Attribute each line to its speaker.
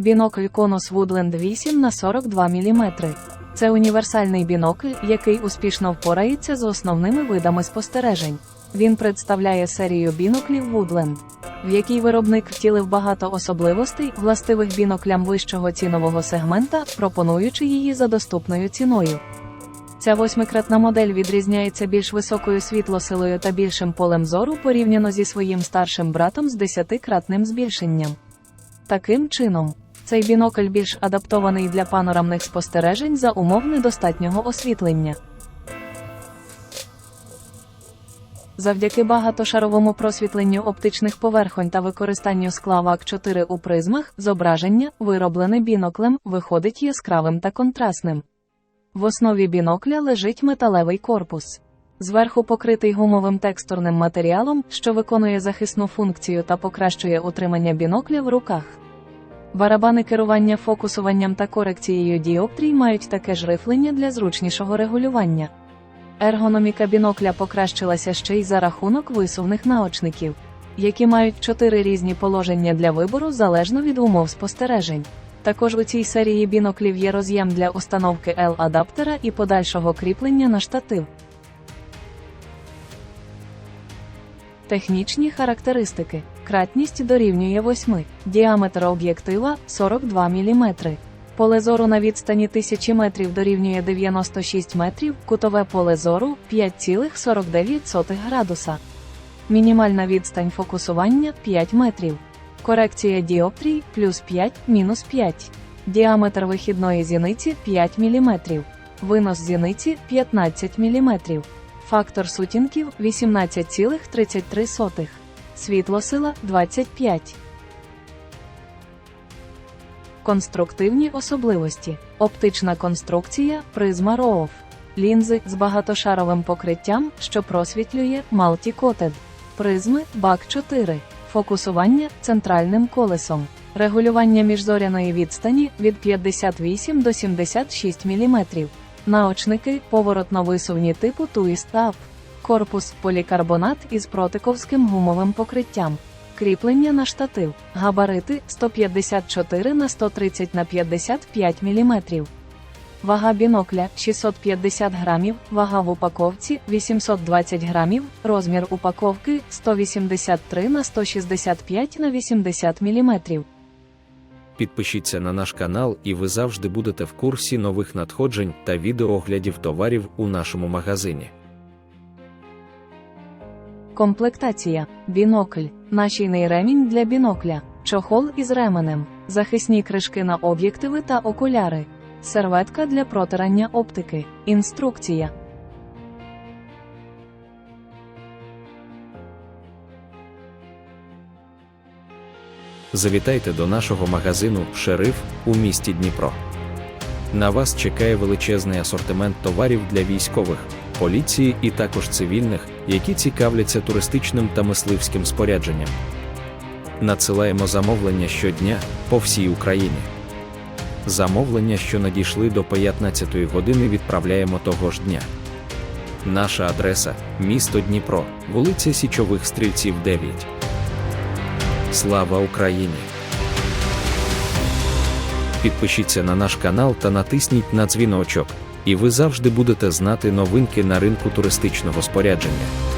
Speaker 1: Бінокль Конус Woodland 8 на 42 мм. Це універсальний бінокль, який успішно впорається з основними видами спостережень. Він представляє серію біноклів Woodland, в якій виробник втілив багато особливостей, властивих біноклям вищого цінового сегмента, пропонуючи її за доступною ціною. Ця восьмикратна модель відрізняється більш високою світлосилою та більшим полем зору порівняно зі своїм старшим братом з десятикратним збільшенням. Таким чином, цей бінокль більш адаптований для панорамних спостережень за умов недостатнього освітлення. Завдяки багатошаровому просвітленню оптичних поверхонь та використанню скла вак 4 у призмах, зображення, вироблене біноклем, виходить яскравим та контрастним. В основі бінокля лежить металевий корпус. Зверху покритий гумовим текстурним матеріалом, що виконує захисну функцію та покращує утримання бінокля в руках. Барабани керування фокусуванням та корекцією діоптрій мають таке ж рифлення для зручнішого регулювання. Ергономіка бінокля покращилася ще й за рахунок висувних наочників, які мають чотири різні положення для вибору залежно від умов спостережень. Також у цій серії біноклів є роз'єм для установки L-адаптера і подальшого кріплення на штатив. Технічні характеристики. Кратність дорівнює 8, діаметр об'єктива 42 мм. Поле зору на відстані 1000 метрів дорівнює 96 метрів, кутове поле зору 5,49 градуса. Мінімальна відстань фокусування 5 метрів. Корекція діоптрій плюс 5, мінус 5. Діаметр вихідної зіниці 5 мм. Винос зіниці 15 мм. Фактор сутінків 18,33. Світлосила 25. Конструктивні особливості. Оптична конструкція призма ROV. Лінзи з багатошаровим покриттям, що просвітлює Multi-Coated. Призми бак 4. Фокусування центральним колесом. Регулювання міжзоряної відстані від 58 до 76 мм. Наочники поворотно-висувні типу Twist Up. Корпус полікарбонат із протиковським гумовим покриттям. Кріплення на штатив. Габарити 154 на 130 на 55 мм. Вага бінокля 650 грамів, вага в упаковці 820 грамів, розмір упаковки 183 на 165 на 80 мм.
Speaker 2: Підпишіться на наш канал, і ви завжди будете в курсі нових надходжень та відеооглядів товарів у нашому магазині.
Speaker 1: Комплектація. Бінокль. Нашійний ремінь для бінокля. Чохол із ременем. Захисні кришки на об'єктиви та окуляри. Серветка для протирання оптики. Інструкція.
Speaker 2: Завітайте до нашого магазину Шериф у місті Дніпро. На вас чекає величезний асортимент товарів для військових, поліції і також цивільних, які цікавляться туристичним та мисливським спорядженням. Надсилаємо замовлення щодня по всій Україні. Замовлення, що надійшли до 15-ї години, відправляємо того ж дня. Наша адреса місто Дніпро, вулиця Січових Стрільців, 9. Слава Україні! Підпишіться на наш канал та натисніть на дзвіночок, і ви завжди будете знати новинки на ринку туристичного спорядження.